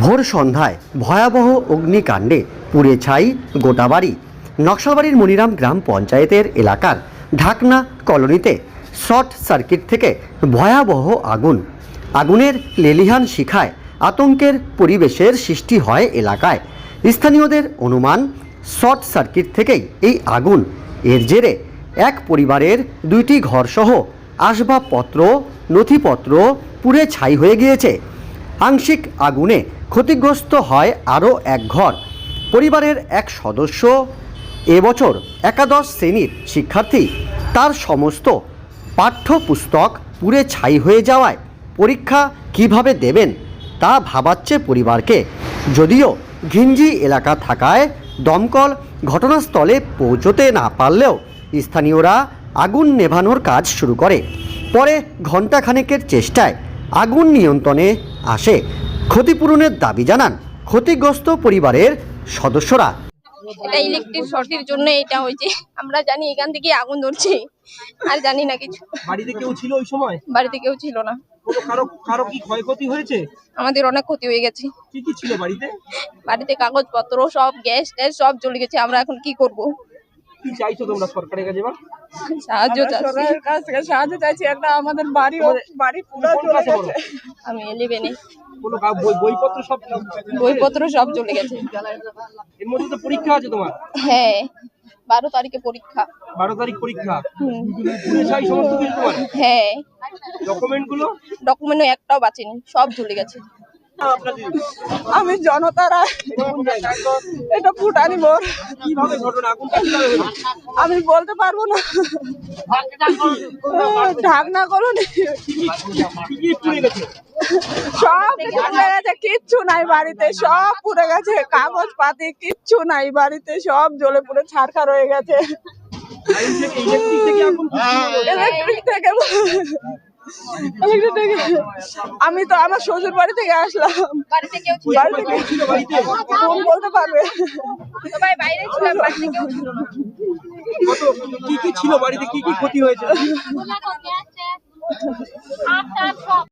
ভোর সন্ধ্যায় ভয়াবহ অগ্নিকাণ্ডে পুড়ে ছাই গোটা বাড়ি। নকশালবাড়ির মনিরাম গ্রাম পঞ্চায়েতের এলাকার ঢাকনা কলোনিতে শর্ট সার্কিট থেকে ভয়াবহ আগুন। আগুনের লেলিহান শিখায় আতঙ্কের পরিবেশের সৃষ্টি হয় এলাকায়। স্থানীয়দের অনুমান, শর্ট সার্কিট থেকেই এই আগুন, এর জেরে এক পরিবারের দুইটি ঘরসহ আসবাবপত্র, নথিপত্র পুড়ে ছাই হয়ে গিয়েছে। আংশিক আগুনে ক্ষতিগ্রস্ত হয় আরও এক ঘর। পরিবারের এক সদস্য এবছর একাদশ শ্রেণির শিক্ষার্থী। তার সমস্ত পাঠ্যপুস্তক পুড়ে ছাই হয়ে যাওয়ায় পরীক্ষা কীভাবে দেবেন তা ভাবাচ্ছে পরিবারকে। যদিও ঘিঞ্জি এলাকা থাকায় দমকল ঘটনাস্থলে পৌঁছতে না পারলেও স্থানীয়রা আগুন নেভানোর কাজ শুরু করে। পরে ঘণ্টাখানেকের চেষ্টায় আগুন নিয়ন্ত্রণে আসে। ক্ষতিপূরণের দাবি জানান ক্ষতিগ্রস্ত পরিবারের সদস্যরা। এটা ইলেকট্রিক শর্টের জন্য এটা হয়েছে। আমরা জানি এখান থেকে আগুন ধরছে। আর জানি না কিছু। বাড়িতে কেউ ছিল ওই সময়? বাড়িতে কেউ ছিল না। কারও কারও কি ক্ষয়ক্ষতি হয়েছে? আমাদের অনেক ক্ষতি হয়ে গেছে। কি কি ছিল বাড়িতে? বাড়িতে কাগজপত্র সব গ্যাস ট্যাস সব জ্বলে গেছে। আমরা এখন কি করব? কি চাইছো তোমরা সরকারের কাছে এবার? সাহায্য সরকারের কাছ থেকে সাহায্য চাইছি একটা আমাদের বাড়ি বাড়ি পুরো চলে গেছে। আমি এলেভেনে কোনো বইপত্র সব বইপত্র সব চলে গেছে। এর মধ্যে তো পরীক্ষা আছে তোমার? হ্যাঁ বারো তারিখে পরীক্ষা। বারো তারিখ পরীক্ষা? হুম, সমস্ত কিছু তোমার? হ্যাঁ। ডকুমেন্টগুলো? ডকুমেন্টও একটাও বাঁচেনি সব চলে গেছে। আমি জনতারা এটা ফুটানি মোর আমি বলতে পারব না ঢাকনা কলোনি কি কি পুড়ে গেছে সব কিছু পুড়ে গেছে কিচ্ছু নাই বাড়িতে সব পুড়ে গেছে কাগজ পাতি কিচ্ছু নাই বাড়িতে সব জ্বলে পুড়ে ছাড়খা রয়ে গেছে ইলেকট্রিক থেকে আমি তো আমার শ্বশুর বাড়ি থেকে আসলাম। বাড়ি থেকে বলতে পারবে। সবাই বাইরে ছিল বাড়িতে কেউ ছিল না? কত কি কি ছিল বাড়িতে? কি কি ক্ষতি হয়েছে?